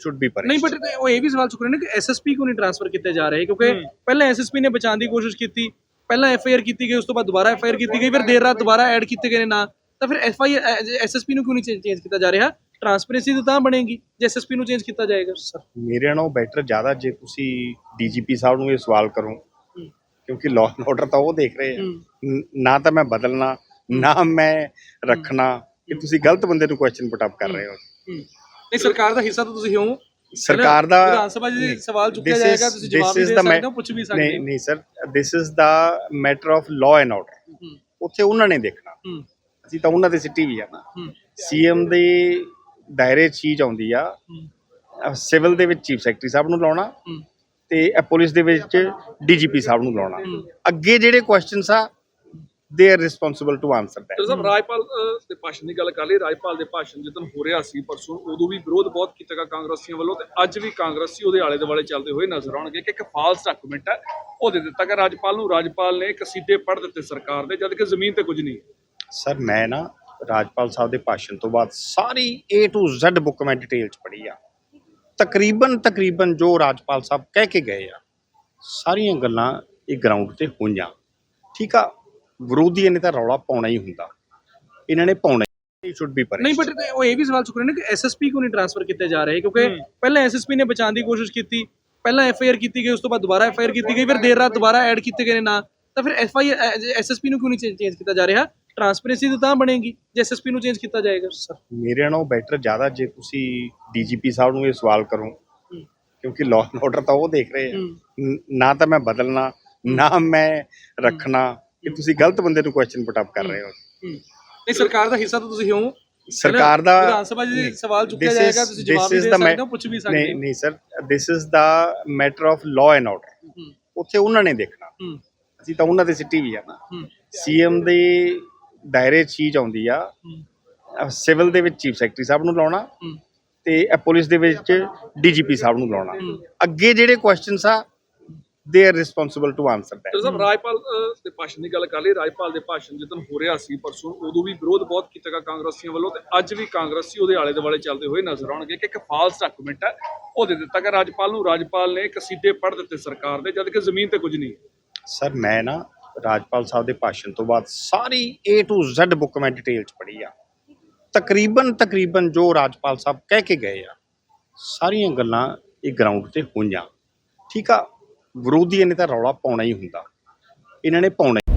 should be punished. ਨਹੀਂ but ਉਹ ਇਹ ਵੀ ਸਵਾਲ ਚੁੱਕ ਰਹੇ ਨੇ ਕਿ ਐਸਐਸਪੀ ਕਿਉਂ ਨਹੀਂ ਟ੍ਰਾਂਸਫਰ ਕੀਤੇ ਜਾ ਰਹੇ? ਕਿਉਂਕਿ ਪਹਿਲਾਂ ਐਸਐਸਪੀ ਨੇ ਬਚਾਉਣ ਦੀ ਕੋਸ਼ਿਸ਼ ਕੀਤੀ ਪਹਿਲਾਂ ਐਫਆਈਆਰ ਕੀਤੀ ਗਈ ਉਸ ਤੋਂ ਬਾਅਦ ਦੁਬਾਰਾ ਐਫਆਈਆਰ ਕੀਤੀ ਗਈ ਫਿਰ ਦੇਰ ਰਾਤ ਦੁਬਾਰਾ ਐਡ ਕੀਤੇ ਗਏ ਨੇ ਨਾ। ਤਾਂ ਫਿਰ ਐਫਆਈਆਰ ਐਸਐਸਪੀ ਨੂੰ ਕਿਉਂ ਨਹੀਂ ਚੇਂਜ ਕੀਤਾ ਜਾ ਰਿਹਾ? ਟ੍ਰਾਂਸਪੇਰੈਂਸੀ ਤਾਂ ਤਾਂ ਬਣੇਗੀ ਜੇ ਐਸਐਸਪੀ ਨੂੰ ਚੇਂਜ ਕੀਤਾ ਜਾਏਗਾ। ਸਰ ਮੇਰੇ ਨਾਲੋਂ ਬੈਟਰ ਜ਼ਿਆਦਾ ਜੇ ਤੁਸੀਂ ਡੀਜੀਪੀ ਸਾਹਿਬ ਨੂੰ ਇਹ ਸਵਾਲ ਕਰੋ। ਕਿਉਂਕਿ ਲਾਅ ਐਂਡ ਆਰਡਰ ਤਾਂ ਉਹ ਦੇਖ ਰਹੇ ਆ। ਨ- ਨਾ ਤਾਂ ਮੈਂ ਬਦਲਣਾ ਨਾ ਮੈਂ ਰੱਖਣਾ ਕਿ ਤੁਸੀਂ ਗਲਤ ਬੰਦੇ ਨੂੰ ਕੁਐਸਚਨ ਪੁੱਟ ਅਪ ਕਰ ਰਹੇ ਹੋ। ਨਹੀਂ ਸਰਕਾਰ ਦਾ ਹਿੱਸਾ ਤਾਂ ਤੁਸੀਂ ਹੋ। ਸਰਕਾਰ ਦਾ ਵਿਧਾਨ ਸਭਾ ਨਹੀਂ, ਸਵਾਲ ਚੁੱਕਿਆ ਜਾਏਗਾ ਤੁਸੀਂ ਜਵਾਬ ਦੇ ਸਕਦੇ ਹੋ ਪੁੱਛ ਵੀ ਸਕਦੇ ਨਹੀਂ ਨਹੀਂ sir this is the matter of law and order ਉੱਥੇ ਉਹਨਾਂ ਨੇ ਦੇਖਣਾ। ਅਸੀਂ ਤਾਂ ਉਹਨਾਂ ਦੇ ਸਿੱਟੀ ਵੀ ਹੂੰ, ਸੀਐਮ ਦੇ ਦਾਇਰੇ ਚੀਜ਼ ਆਉਂਦੀ ਆ। ਸਿਵਲ ਦੇ ਵਿੱਚ ਚੀਫ ਸੈਕਟਰੀ ਸਾਹਿਬ ਨੂੰ ਲਾਉਣਾ ਤੇ ਪੁਲਿਸ ਦੇ ਵਿੱਚ ਡੀਜੀਪੀ ਸਾਹਿਬ ਨੂੰ ਲਾਉਣਾ। ਅੱਗੇ ਜਿਹੜੇ ਕੁਐਸਚਨਸ ਆ ਦੇ are responsible to answer sir ਸਾਹਿਬ ਰਾਜਪਾਲ ਦੇ ਭਾਸ਼ਣ ਦੀ ਗੱਲ ਕਰ ਲਈ ਰਾਜਪਾਲ ਦੇ ਭਾਸ਼ਣ ਜਦੋਂ ਹੋ ਰਿਹਾ ਸੀ ਪਰਸੋਂ ਉਦੋਂ ਵੀ ਵਿਰੋਧ ਬਹੁਤ ਕੀਤਾ ਗਿਆ ਕਾਂਗਰਸੀਆਂ ਵੱਲੋਂ ਤੇ ਅੱਜ ਵੀ ਕਾਂਗਰਸੀ ਉਹਦੇ ਆਲੇ ਦੁਆਲੇ ਚੱਲਦੇ ਹੋਏ ਨਜ਼ਰ ਆਉਣਗੇ ਕਿ ਇੱਕ ਫਾਲਸ ਡਾਕੂਮੈਂਟ ਹੈ ਉਹ ਦੇ ਦਿੱਤਾ ਗਿਆ। ਰਾਜਪਾਲ ਨੂੰ ਰਾਜਪਾਲ ਨੇ ਕਸੀਦੇ ਪੜ੍ਹ ਦਿੱਤੇ ਸਰਕਾਰ ਦੇ ਜਦ ਕਿ ਜ਼ਮੀਨ ਤੇ ਕੁਝ ਨਹੀਂ ਸਰ ਮੈਂ ਨਾ ਰਾਜਪਾਲ ਸਾਹਿਬ ਦੇ ਭਾਸ਼ਣ ਤੋਂ ਬਾਅਦ ਸਾਰੀ A to Z ਬੁੱਕ ਮੈਂ ਡਿਟੇਲ ਚ ਪੜ੍ਹੀ ਆ। ਤਕਰੀਬਨ ਤਕਰੀਬਨ ਜੋ ਰਾਜਪਾਲ ਸਾਹਿਬ ਕਹਿ ਕੇ ਗਏ ਆ ਸਾਰੀਆਂ ਗੱਲਾਂ ਇਹ ਗਰਾਊਂਡ ਤੇ ਹੋਈਆਂ। ਠੀਕ ਆ? ਵਿਰੋਧੀਆਂ ਨੇ ਤਾਂ ਰੌਲਾ ਪਾਉਣਾ ਹੀ ਹੁੰਦਾ। ਇਹਨਾਂ ਨੇ ਪਾਉਣਾ ਹੀ ਸ਼ੁੱਡ ਬੀ ਨਹੀਂ ਬਟ ਉਹ ਇਹ ਵੀ ਸਵਾਲ ਚੁੱਕ ਰਹੇ ਨੇ ਕਿ ਐਸਐਸਪੀ ਕਿਉਂ ਨਹੀਂ ਟ੍ਰਾਂਸਫਰ ਕੀਤੇ ਜਾ ਰਹੇ? ਕਿਉਂਕਿ ਪਹਿਲਾਂ ਐਸਐਸਪੀ ਨੇ ਬਚਾਉਣ ਦੀ ਕੋਸ਼ਿਸ਼ ਕੀਤੀ ਪਹਿਲਾਂ ਐਫਆਈਆਰ ਕੀਤੀ ਗਈ ਉਸ ਤੋਂ ਬਾਅਦ ਦੁਬਾਰਾ ਐਫਆਈਆਰ ਕੀਤੀ ਗਈ ਫਿਰ ਦੇਰ ਰਾਤ ਦੁਬਾਰਾ ਐਡ ਕੀਤੇ ਗਏ ਨੇ ਨਾ। ਤਾਂ ਫਿਰ ਐਫਆਈਆਰ ਐਸਐਸਪੀ ਨੂੰ ਕਿਉਂ ਨਹੀਂ ਚੇਂਜ ਕੀਤਾ ਜਾ ਰਿਹਾ? ਟ੍ਰਾਂਸਪੇਰੈਂਸੀ ਤਾਂ ਬਣੇਗੀ ਜੇ ਐਸਐਸਪੀ ਨੂੰ ਚੇਂਜ ਕੀਤਾ ਜਾਏਗਾ। ਸਰ ਮੇਰੇ ਨਾਲੋਂ ਬੈਟਰ ਜ਼ਿਆਦਾ ਜੇ ਤੁਸੀਂ ਡੀਜੀਪੀ ਸਾਹਿਬ ਨੂੰ ਇਹ ਸਵਾਲ ਕਰੋ। ਕਿਉਂਕਿ ਲਾਅ ਐਂਡ ਆਰਡਰ ਤਾਂ ਉਹ ਦੇਖ ਰਹੇ ਆ। ਨ- ਨਾ ਤਾਂ ਮੈਂ ਬਦਲਣਾ ਨਾ ਮੈਂ ਰੱਖਣਾ। ਕਿ ਤੁਸੀਂ ਗਲਤ ਬੰਦੇ ਨੂੰ ਕੁਐਸਚਨ ਪੁੱਟ ਅਪ ਕਰ ਰਹੇ ਹੋ। ਨਹੀਂ ਸਰਕਾਰ ਦਾ ਹਿੱਸਾ ਤਾਂ ਤੁਸੀਂ ਹੋ। ਸਰਕਾਰ ਦਾ ਵਿਧਾਨ ਸਭਾ ਨਹੀਂ, ਸਵਾਲ ਚੁੱਕਿਆ ਜਾਏਗਾ ਤੁਸੀਂ ਜਵਾਬ ਦੇ ਸਕਦੇ ਹੋ ਪੁੱਛ ਵੀ ਸਕਦੇ ਨਹੀਂ ਹੋ। ਨਹੀਂ sir this is the matter of law and order ਉੱਥੇ ਉਹਨਾਂ ਨੇ ਦੇਖਣਾ। ਅਸੀਂ ਤਾਂ ਉਹਨਾਂ ਦੇ ਸਿੱਟੀ ਵੀ ਆ ਨਾ। ਹੂੰ, ਸੀਐਮ ਦੇ ਦਾਇਰੇ ਚੀਜ਼ ਆਉਂਦੀ ਆ। ਸਿਵਲ ਦੇ ਵਿੱਚ ਚੀਫ ਸੈਕਟਰੀ ਸਾਹਿਬ ਨੂੰ ਲਾਉਣਾ ਤੇ ਪੁਲਿਸ ਦੇ ਵਿੱਚ ਡੀਜੀਪੀ ਸਾਹਿਬ ਨੂੰ ਲਾਉਣਾ। ਅੱਗੇ ਜਿਹੜੇ ਕੁਐਸਚਨਸ ਆ ਦੇ are responsible to answer sir that ਸਾਹਿਬ ਰਾਜਪਾਲ ਦੇ ਭਾਸ਼ਣ ਦੀ ਗੱਲ ਕਰ ਲਈ ਰਾਜਪਾਲ ਦੇ ਭਾਸ਼ਣ ਜਦੋਂ ਹੋ ਰਿਹਾ ਸੀ ਪਰਸੋਂ ਉਦੋਂ ਵੀ ਵਿਰੋਧ ਬਹੁਤ ਕੀਤਾ ਗਿਆ ਕਾਂਗਰਸੀਆਂ ਵੱਲੋਂ ਤੇ ਅੱਜ ਵੀ ਕਾਂਗਰਸੀ ਉਹਦੇ ਆਲੇ ਦੁਆਲੇ ਚੱਲਦੇ ਹੋਏ ਨਜ਼ਰ ਆਉਣਗੇ ਕਿ ਇੱਕ ਫਾਲਸ ਡਾਕੂਮੈਂਟ ਹੈ ਉਹ ਦੇ ਦਿੱਤਾ ਗਿਆ। ਰਾਜਪਾਲ ਨੂੰ ਰਾਜਪਾਲ ਨੇ ਕਸੀਦੇ ਪੜ੍ਹ ਦਿੱਤੇ ਸਰਕਾਰ ਦੇ ਜਦ ਕਿ ਜ਼ਮੀਨ ਤੇ ਕੁਝ ਨਹੀਂ ਸਰ ਮੈਂ ਨਾ ਰਾਜਪਾਲ ਸਾਹਿਬ ਦੇ ਭਾਸ਼ਣ ਤੋਂ ਬਾਅਦ ਸਾਰੀ A to Z ਬੁੱਕ ਮੈਂ ਡਿਟੇਲ ਚ ਪੜ੍ਹੀ ਆ। ਤਕਰੀਬਨ ਤਕਰੀਬਨ ਜੋ ਰਾਜਪਾਲ ਸਾਹਿਬ ਕਹਿ ਕੇ ਗਏ ਆ ਸਾਰੀਆਂ ਗੱਲਾਂ ਇਹ ਗਰਾਊਂਡ ਤੇ ਹੋਈਆਂ। ਠੀਕ ਆ? ਵਿਰੋਧੀਆਂ ਨੇ ਤਾਂ ਰੌਲਾ ਪਾਉਣਾ ਹੀ ਹੁੰਦਾ। ਇਹਨਾਂ ਨੇ ਪਾਉਣਾ ਹੀ